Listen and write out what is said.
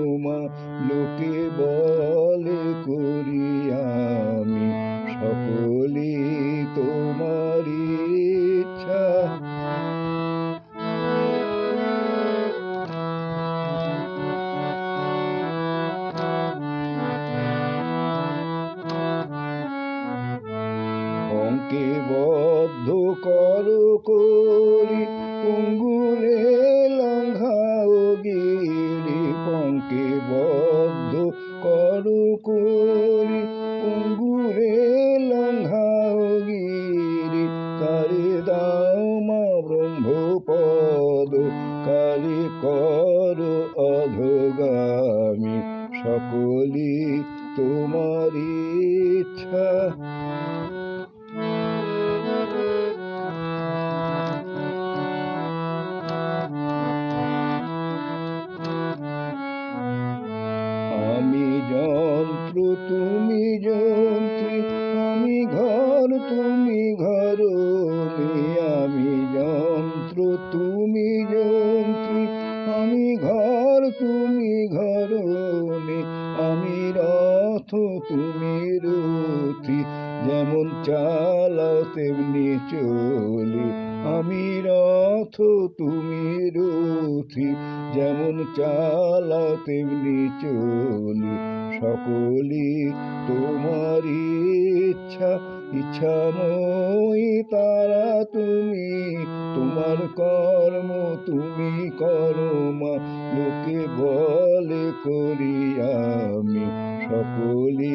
মা লোকে বলে করি আমি। সকলে তোমার ইচ্ছা। অঙ্কে বদ্ধ কর করি অঙ্গুলে করি অঙ্গুরে লঙ্ঘাও গিরি কারে দাও মা ব্রহ্মপদ কালি কর অধগামী। সকলি তোমার ইচ্ছা। তুমি ঘরণী, আমি রথ, তুমি রথি। যেমন চালাও তেমনি চলি, আমি রথ, তুমি রথি। যেমন চালাও তেমনি চলি, সকলি তোমার ইচ্ছা, ইচ্ছাময়ী তারা তুমি তোমার কর্ম তুমি করো মা লোকে বলে করি আমি সকলি।